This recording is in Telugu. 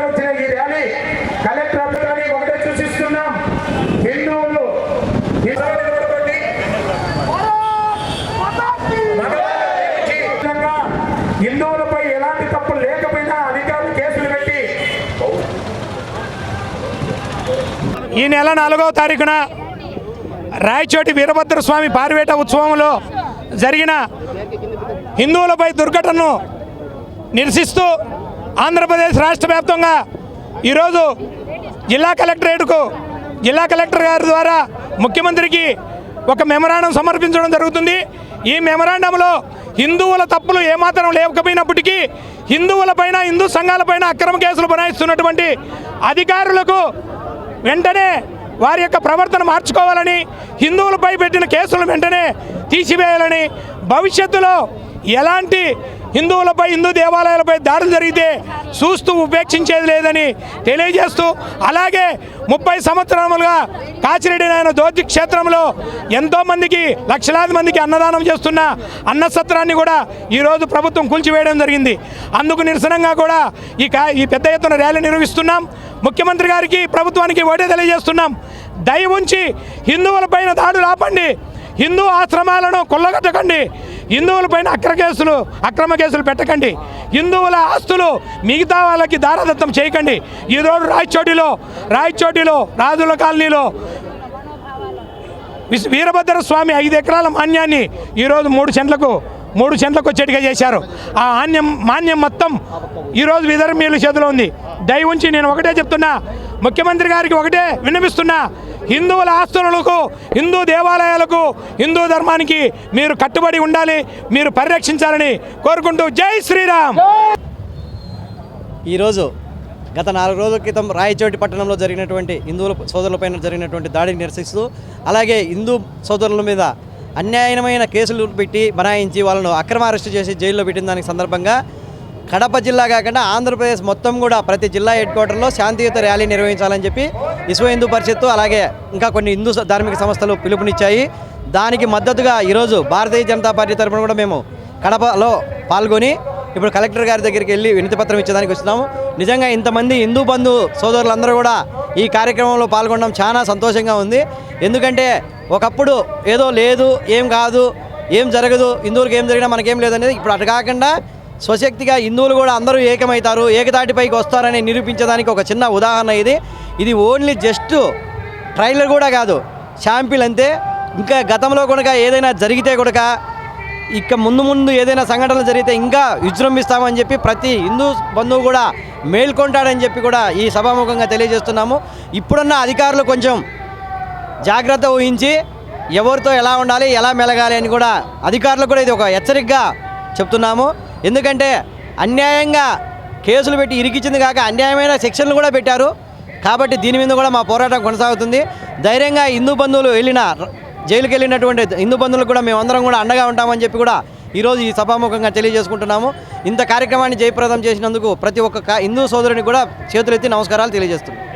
వచ్చిన ఈ ఒకటే హిందువులపై ఎలాంటి తప్పు లేకపోయినా ఈ నెల నాలుగవ తారీఖున రాయచోటి వీరభద్రస్వామి పారివేట ఉత్సవంలో జరిగిన హిందువులపై దుర్ఘటనను నిరసిస్తూ ఆంధ్రప్రదేశ్ రాష్ట్ర వ్యాప్తంగా ఈరోజు జిల్లా కలెక్టరేట్కు జిల్లా కలెక్టర్ గారి ద్వారా ముఖ్యమంత్రికి ఒక మెమరాండం సమర్పించడం జరుగుతుంది. ఈ మెమరాండంలో హిందువుల తప్పులు ఏమాత్రం లేకపోయినప్పటికీ హిందువులపైన హిందూ సంఘాలపైన అక్రమ కేసులు బనాయిస్తున్నటువంటి అధికారులకు వెంటనే వారి యొక్క ప్రవర్తన మార్చుకోవాలని హిందువులపై పెట్టిన కేసులను వెంటనే తీసివేయాలని భవిష్యత్తులో ఎలాంటి హిందువులపై హిందూ దేవాలయాలపై దాడులు జరిగితే చూస్తూ ఉపేక్షించేది లేదని తెలియజేస్తూ అలాగే ముప్పై సంవత్సరములుగా కాచిరెడ్డి నాయన దోతి క్షేత్రంలో ఎంతోమందికి లక్షలాది మందికి అన్నదానం చేస్తున్న అన్నసత్రాన్ని కూడా ఈరోజు ప్రభుత్వం కూల్చివేయడం జరిగింది. అందుకు నిరసనంగా కూడా ఈ కా ఈ పెద్ద ఎత్తున ర్యాలీ నిర్వహిస్తున్నాం. ముఖ్యమంత్రి గారికి ప్రభుత్వానికి ఒకటే తెలియజేస్తున్నాం. దయ ఉంచి హిందువులపైన దాడులు ఆపండి. హిందూ ఆశ్రమాలను కొల్లగొట్టకండి. హిందువులపైన అక్ర కేసులు అక్రమ కేసులు పెట్టకండి. హిందువుల ఆస్తులు మిగతా వాళ్ళకి దారదత్తం చేయకండి. ఈరోజు రాయచోటిలో రాయచోటిలో రాజుల కాలనీలో వీరభద్ర స్వామి ఐదు ఎకరాల మాన్యాన్ని ఈరోజు మూడు సెంట్లకు మూడు సెంట్లకు వచ్చేట్టుగా చేశారు. ఆ ఆన్యం మాన్యం మొత్తం ఈరోజు విధర్మీయుల చేతిలో ఉంది. దయ ఉంచి నేను ఒకటే చెప్తున్నా. ముఖ్యమంత్రి గారికి ఒకటే విన్నవిస్తున్నా. హిందువుల ఆస్తులకు హిందూ దేవాలయాలకు హిందూ ధర్మానికి మీరు కట్టుబడి ఉండాలి మీరు పరిరక్షించాలని కోరుకుంటూ జై శ్రీరామ్. ఈరోజు గత నాలుగు రోజుల క్రితం రాయచోటి పట్టణంలో జరిగినటువంటి హిందువుల సోదరులపైన జరిగినటువంటి దాడిని నిరసిస్తూ అలాగే హిందూ సోదరుల మీద అన్యాయమైన కేసులు పెట్టి బనాయించి వాళ్ళను అక్రమ అరెస్టు చేసి జైల్లో పెట్టిన దానికి సందర్భంగా కడప జిల్లా కాకుండా ఆంధ్రప్రదేశ్ మొత్తం కూడా ప్రతి జిల్లా హెడ్ క్వార్టర్లో శాంతియుత ర్యాలీ నిర్వహించాలని చెప్పి విశ్వ హిందూ పరిషత్తు అలాగే ఇంకా కొన్ని హిందూ ధార్మిక సంస్థలు పిలుపునిచ్చాయి. దానికి మద్దతుగా ఈరోజు భారతీయ జనతా పార్టీ తరఫున కూడా మేము కడపలో పాల్గొని ఇప్పుడు కలెక్టర్ గారి దగ్గరికి వెళ్ళి వినతిపత్రం ఇచ్చేదానికి వస్తున్నాము. నిజంగా ఇంతమంది హిందూ బంధు సోదరులందరూ కూడా ఈ కార్యక్రమంలో పాల్గొనడం చాలా సంతోషంగా ఉంది. ఎందుకంటే ఒకప్పుడు ఏదో లేదు ఏం కాదు ఏం జరగదు హిందువులకు ఏం జరిగినా మనకేం లేదనేది ఇప్పుడు అటు కాకుండా స్వశక్తిగా హిందువులు కూడా అందరూ ఏకమవుతారు ఏకతాటిపైకి వస్తారని నిరూపించడానికి ఒక చిన్న ఉదాహరణ ఇది. ఇది ఓన్లీ జస్ట్ ట్రైలర్ కూడా కాదు. షాంపిల్ అంతే. ఇంకా గతంలో కనుక ఏదైనా జరిగితే కనుక ఇక ముందు ముందు ఏదైనా సంఘటనలు జరిగితే ఇంకా విజృంభిస్తామని చెప్పి ప్రతి హిందూ బంధువు కూడా మేల్కొంటాడని చెప్పి కూడా ఈ సభాముఖంగా తెలియజేస్తున్నాము. ఇప్పుడున్న అధికారులు కొంచెం జాగ్రత్త వహించి ఎవరితో ఎలా ఉండాలి ఎలా మెలగాలి అని కూడా అధికారులకు కూడా ఇది ఒక హెచ్చరికగా చెప్తున్నాము. ఎందుకంటే అన్యాయంగా కేసులు పెట్టి ఇరికించింది కాక అన్యాయమైన సెక్షన్లు కూడా పెట్టారు. కాబట్టి దీని మీద కూడా మా పోరాటం కొనసాగుతుంది. ధైర్యంగా హిందూ బంధువులు వెళ్ళిన జైలుకి వెళ్ళినటువంటి హిందూ బంధువులకు కూడా మేమందరం కూడా అండగా ఉంటామని చెప్పి కూడా ఈరోజు ఈ సభాముఖంగా తెలియజేసుకుంటున్నాము. ఇంత కార్యక్రమాన్ని జయప్రదం చేసినందుకు ప్రతి ఒక్క హిందూ సోదరుని కూడా చేతులెత్తి నమస్కారాలు తెలియజేస్తున్నాం.